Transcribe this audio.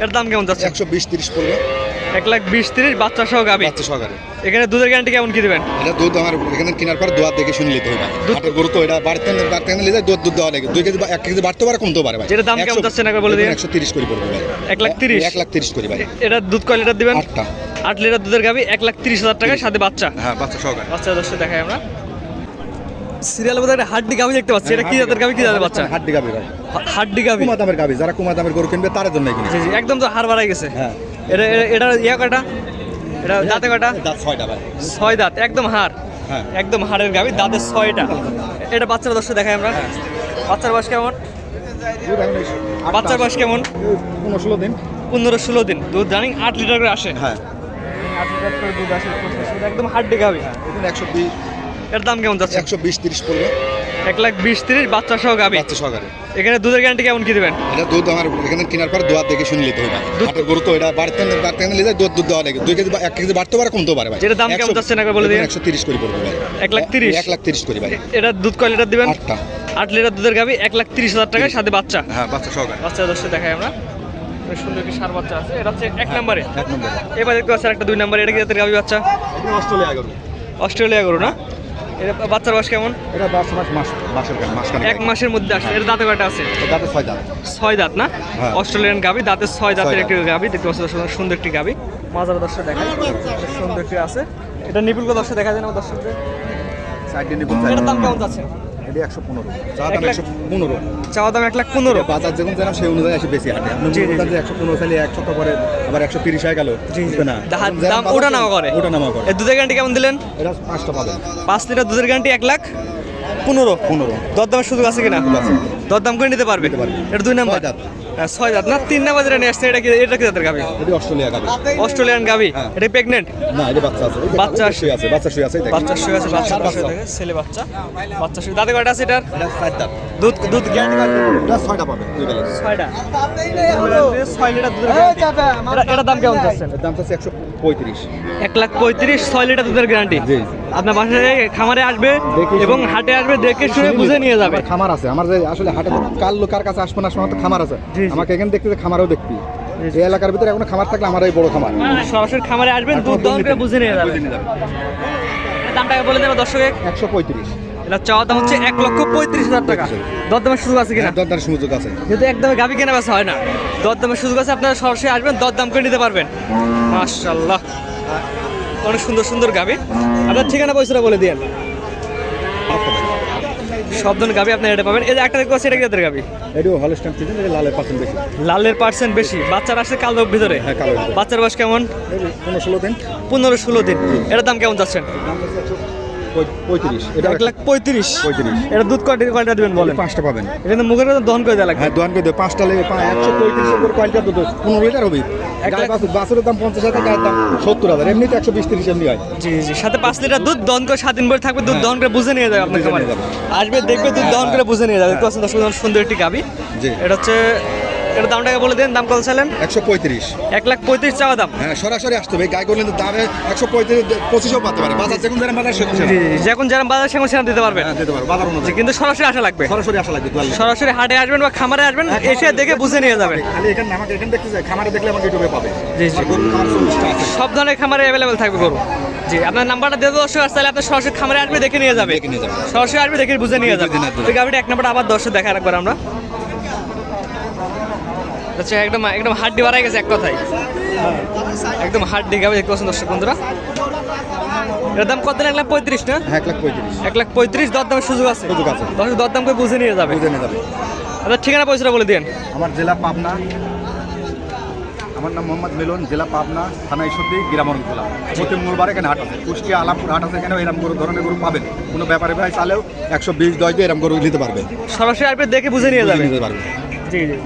এর দাম কেমন যাচ্ছে? একশো বিশ তিরিশ পড়বে এক লাখ বিশ তিরিশ বাচ্চা সহ গাবি। বাচ্চা সহকারে এখানে দুধের গ্যারান্টি কেমন কি দেবেন? এটা দুধ আমার এখানে কেনার পর দোয়া দেখে শুনে নিতে হবে। দুধ- হাটের গরু তো এটা বাড়তে বাড়িতে নিলে যায় দুধ দুধ দেওয়া লাগে। দুই কেজি বা এক কেজি বাড়তে পারে কমতে পারে ভাই। যেটার দাম কেমন যাচ্ছে না বলে দিন। একশো তিরিশ করে পড়বে ভাই। এক লাখ তিরিশ? এক লাখ তিরিশ করে ভাই। এটা দুধ কয় লিটার দিবেন? আটটা। আট লিটার দুধের গাবি এক লাখ তিরিশ হাজার টাকায় সাথে বাচ্চা। হ্যাঁ বাচ্চা সহকারে বাচ্চা দর্শক দেখাই আমরা। সিরিয়ালের মধ্যে একটা হাড্ডি গাবি দেখতে পাচ্ছি। এটা কি জাতের গাবি কি জাতের বাচ্চা? হাড্ডি গাবি ভাই। হাড্ডি গাবি কুমা দামের গাবি যারা কুমা দামের গরু কিনবে তার জন্য কিনে জি জি একদম তো হার বাড়াই গেছে। হ্যাঁ। এটা এটা- ইয়া কয়টা? এটা দাঁতে কয়টা? দাঁত ছয়টা ভাই। ছয় দাঁত একদম হাড় হ্যাঁ। একদম হাড়ের গাবি দাঁতের ছয়টা। এটা বাচ্চার দর্শক দেখাই আমরা। বাচ্চার বয়স কেমন? বাচ্চার বয়স কেমন? পনেরো ষোলো দিন। পনেরো ষোলো দিন। দুধ রানিং আট লিটার করে আসে। হ্যাঁ। আট লিটার করে দুধ আসে একদম হাড্ডি গাবি এখানে একশো বিশ। এর দাম কেমন যাচ্ছে? একশো বিশ তিরিশ পড়বে এক লাখ বিশ তিরিশ বাচ্চা সহ গাবি। বাচ্চা সহকারে এখানে দুধের গ্যারান্টি কেমন কি দেবেন? এটা দুধ আমার এখানে কেনার পর দোয়া দেখে শুনে নিতে হবে। হাটের গরু তো এটা বাড়িতে বাড়িতে নিলে যায় দুধ দুধ দেওয়া লাগে। দুই কেজি এক কেজি বাড়তে পারে কমতে পারে ভাই। যেটার দাম কেমন যাচ্ছে না বলে দিন। একশো তিরিশ করে পড়বে ভাই। এক লাখ তিরিশ? এক লাখ তিরিশ করে ভাই। এটা দুধ কয় লিটার দিবেন? আটটা। আট লিটার দুধের গাবি এক লাখ তিরিশ হাজার টাকায় সাথে বাচ্চা। হ্যাঁ বাচ্চা সহকারে বাচ্চা দর্শক দেখাই আমরা। সুন্দর একটি সার বাচ্চা আছে। এটা হচ্ছে এক নম্বরে। এক নম্বর। এবার দেখতে পাচ্ছি একটা দুই নম্বরে। এটা কি জাতের গাবি বাচ্চা? অস্ট্রেলিয়া গরু। অস্ট্রেলিয়া গরু না? এটা বাচ্চার বয়স কেমন? এটা বাস মাস মাস মাসের গান মাস এক মাসের মধ্যে আসে। এটা দাঁতে কয়টা আছে? দাঁতে ছয় দাঁত। ছয় দাঁত না? হ্যাঁ। অস্ট্রেলিয়ান গাবি দাঁতে ছয় দাঁতের একটি গাবি দেখতে পাচ্ছি দর্শক সুন্দর একটি গাবি মাজার দর্শক দেখা সুন্দর একটি আছে। এটা নিপুলকে দর্শক দেখা যায় না দর্শকদের। সাইডে নিপুল এটার দাম কেমন যাচ্ছে? এটা একশো পনেরো। চা দাম একশো পনেরো। চাওয়া দাম এক লাখ পনেরো। বাজার যেমন যেন সেই অনুযায়ী এসে বেশি হাটে। আপনি একশো পনেরো সালে এক সপ্তাহ পরে আবার একশো তিরিশ হয়ে গেল। না? ওটা নামা দাম ওটা নামা করে। করে দুধের গ্যারান্টি কেমন দিলেন? এটা পাঁচটা পাবেন পাঁচ লিটার দুধের গ্যারান্টি এক লাখ পনেরো। পনেরো। দরদামের সুযোগ আছে কিনা। দরদাম করে নিতে পারবে? এটা দুই নাম্বার। ছয় দাঁত। হ্যাঁ, ছয় দাঁত না তিন নাম্বার যেটা নিয়ে আসছে এটা কি এটা কি জাতের গাবি? এটি অস্ট্রেলিয়া গাবি। অস্ট্রেলিয়ান গাবি? হ্যাঁ। এটা প্রেগনেন্ট না এটা বাচ্চা আছে। বাচ্চা শুয়ে আছে বাচ্চা শুয়ে আছে বাচ্চা শুয়ে আছে বাচ্চা শুয়ে থাকে, ছেলে বাচ্চা। বাচ্চা শুয়ে দাঁতে কয়টা আছে এটার? এটা চার দাঁত। দুধ দুধ গ্যারান্টি এটা ছয়টা পাবেন দুই বেলা। ছয়টা। ছয় লিটার দুধের গ্যারান্টি এটার দাম কেমন যাচ্ছে এর দাম চাচ্ছে একশো পঁয়ত্রিশ। এক লাখ পঁয়ত্রিশ ছয় লিটার দুধের গ্যারান্টি জি। আপনার বাসায় খামারে আসবে এবং হাটে আসবে দেখে শুনে বুঝে নিয়ে যাবে। খামার আছে আমার যে আসলে হাটে কার লোক কাছে আসব না আসব তো খামার আছে। আমাকে এখানে দেখতে খামারও দেখবি। এই এলাকার ভিতরে এখন খামার থাকলে আমার এই বড় খামার। সরাসরি খামারে আসবেন দুধ দহন করে বুঝে নিয়ে যাবে বুঝে দামটাকে বলে দেবো দর্শকে। একশো পঁয়ত্রিশ। এটা চাওয়া দাম হচ্ছে এক লক্ষ পঁয়ত্রিশ হাজার টাকা। দরদামের সুযোগ আছে কিনা? দরদার সুযোগ আছে। যেহেতু একদমে গাবি কেনা বেচা হয় না। দরদামের সুযোগ আছে আপনারা সরাসরি আসবেন দরদাম করে নিতে পারবেন। মাশাল্লাহ অনেক সুন্দর সুন্দর গাবি আপনার ঠিকানা পয়সাটা বলে দিয়েন। সব ধরনের গাবি আপনি এটা পাবেন। এই যে একটা দেখতে পাচ্ছি এটা কি জাতের গাবি? এটিও হলস্টাইন সিজন এটা লালের পার্সেন্ট বেশি। লালের পার্সেন্ট বেশি। বাচ্চার আসছে কালো ভিতরে। হ্যাঁ কালো বাচ্চার বয়স কেমন? পনেরো ষোলো দিন। পনেরো ষোলো দিন। এটার দাম কেমন যাচ্ছেন? পঁয়ত্রিশ। এটা এক লাখ পঁয়ত্রিশ। পঁয়ত্রিশ। এটা দুধ কয়টা কয়টা দিবেন বলেন। পাঁচটা পাবেন। এটা কিন্তু মুখের দহন করে দেওয়া লাগবে। হ্যাঁ করে দেবে। পাঁচটা লেগে একশো পঁয়ত্রিশের উপর দুধ পনেরো লিটার হবে। এক লাখ- বাছুর বাছুরের দাম পঞ্চাশ হাজার গায়ের দাম সত্তর হাজার। এমনিতে একশো বিশ তিরিশ এমনি হয়। জি জি সাথে পাঁচ লিটার দুধ দহন করে সাত দিন থাকবে। দুধ হ্যাঁ। দহন করে বুঝে নিয়ে যাবে আপনার খামারে আসবে দেখবে দুধ দহন করে বুঝে নিয়ে যাবে। দেখতে পাচ্ছেন দর্শক সুন্দর একটি গাবি। এটা হচ্ছে এটা দামটাকে বলে দেন দাম কত চাইলেন? একশো পঁয়ত্রিশ। এক লাখ পঁয়ত্রিশ চাওয়া দাম। হ্যাঁ সরাসরি আসতে হবে গায়ে করলে দামে একশো পঁয়ত্রিশ পঁচিশও পাতে পারে। বাজার যেমন যেরকম বাজার সেরকম জি যখন যেরকম বাজার সেরকম সেরকম দিতে পারবেন হ্যাঁ দিতে পারো বাজার জি, অনুযায়ী কিন্তু সরাসরি আসা লাগবে। সরাসরি আসা লাগবে সরাসরি হাটে আসবেন বা খামারে আসবেন এসে দেখে বুঝে নিয়ে যাবেন। খালি এখানে আমাকে এখানে দেখতে চাই খামারে দেখলে আমাকে ইউটিউবে পাবে। জি, জি। সব ধরনের খামারে অ্যাভেলেবেল থাকবে গরু। জি আপনার নাম্বারটা দিয়ে দেবো দর্শক আসলে আপনার সরাসরি খামারে আসবে দেখে নিয়ে যাবে। সরাসরি আসবে দেখে বুঝে নিয়ে যাবে। যাবে। ওই গাড়িটা এক নাম্বার আবার দর্শক দেখা রাখবার আমরা। আচ্ছা একদম একদম হাড্ডি বাড়াই গেছে এক কথায়। একদম হাড্ডি গাবে দেখতে পাচ্ছেন দর্শক বন্ধুরা। এর দাম কত এক লাখ পঁয়ত্রিশ না? হ্যাঁ এক লাখ পঁয়ত্রিশ। এক লাখ পঁয়ত্রিশ দরদামের সুযোগ আছে। সুযোগ আছে। দর্শক দরদাম করে বুঝে নিয়ে যাবে। বুঝে নিয়ে যাবে। আপনার ঠিকানা পয়সাটা বলে দিন আমার জেলা পাবনা। আমার নাম মোহাম্মদ মিলন জেলা পাবনা থানা ঈশ্বরদী গ্রামরণখোলা প্রতি মঙ্গলবার এখানে হাট আছে। কুষ্টিয়া আলামপুর হাট আছে এখানে এরকম গরু ধরনের গরু পাবেন। কোনো ব্যাপারে ভাই চালেও একশো বিশ দশ দিয়ে এরকম গরু নিতে পারবে। সরাসরি আসবে দেখে বুঝে নিয়ে যাবে। নিতে পারবে। জি জি।